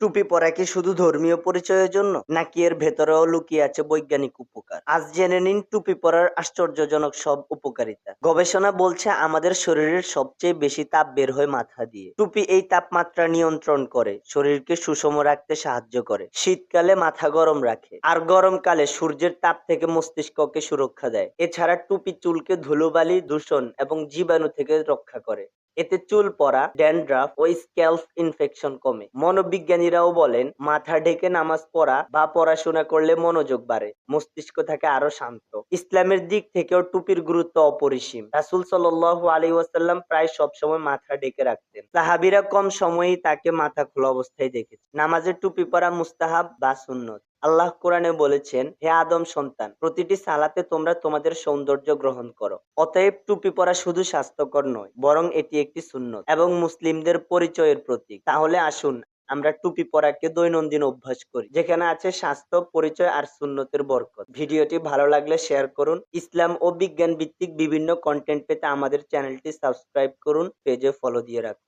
টুপি পরা কি শুধু ধর্মীয় পরিচয়ের জন্য, নাকি এর ভেতরেও লুকিয়ে আছে বৈজ্ঞানিক উপকার? আজ জেনে নিন, টুপি পরার আশ্চর্যজনক সব উপকারিতা। গবেষণা বলছে, আমাদের শরীরের সবচেয়ে বেশি তাপ বের হয় মাথা দিয়ে। টুপি এই তাপমাত্রা নিয়ন্ত্রণ করে, শরীরকে সুষম রাখতে সাহায্য করে। শীতকালে মাথা গরম রাখে, আর গরমকালে সূর্যের তাপ থেকে মস্তিষ্ককে সুরক্ষা দেয়। এছাড়া টুপি চুলকে ধুলোবালি, দূষণ এবং জীবাণু থেকে রক্ষা করে। এতে চুল পড়া, ড্যান্ড্রাফ ও স্ক্যাল্প ইনফেকশন কমে। মনোবিজ্ঞানীরাও বলেন, মাথা ঢেকে নামাজ পড়া বা পড়াশোনা করলে মনোযোগ বাড়ে, মস্তিষ্ক থাকে আরও শান্ত। ইসলামের দিক থেকেও টুপির গুরুত্ব অপরিসীম। রাসুল সাল্লাহ আলী ওয়াসাল্লাম প্রায় সবসময় মাথা ঢেকে রাখতেন। সাহাবিরা কম সময়েই তাকে মাথা খোলা অবস্থায় দেখেছে নামাজের টুপি পরা মুস্তাহাব বা সুন্নত। আল্লাহ কোরআনে বলেছেন, হে আদম সন্তান, প্রতিটি সালাতে তোমরা তোমাদের সৌন্দর্য গ্রহণ করো। অতএব টুপি পরা শুধু স্বাস্থ্যকর নয়, বরং এটি একটি সুন্নত এবং মুসলিমদের পরিচয়ের প্রতীক। তাহলে আসুন, আমরা টুপি পরাকে দৈনন্দিন অভ্যাস করি, যেখানে আছে স্বাস্থ্য, পরিচয় আর সুন্নতের বরকত। ভিডিওটি ভালো লাগলে শেয়ার করুন। ইসলাম ও বিজ্ঞান ভিত্তিক বিভিন্ন কন্টেন্ট পেতে আমাদের চ্যানেলটি সাবস্ক্রাইব করুন পেজে ফলো দিয়ে রাখুন।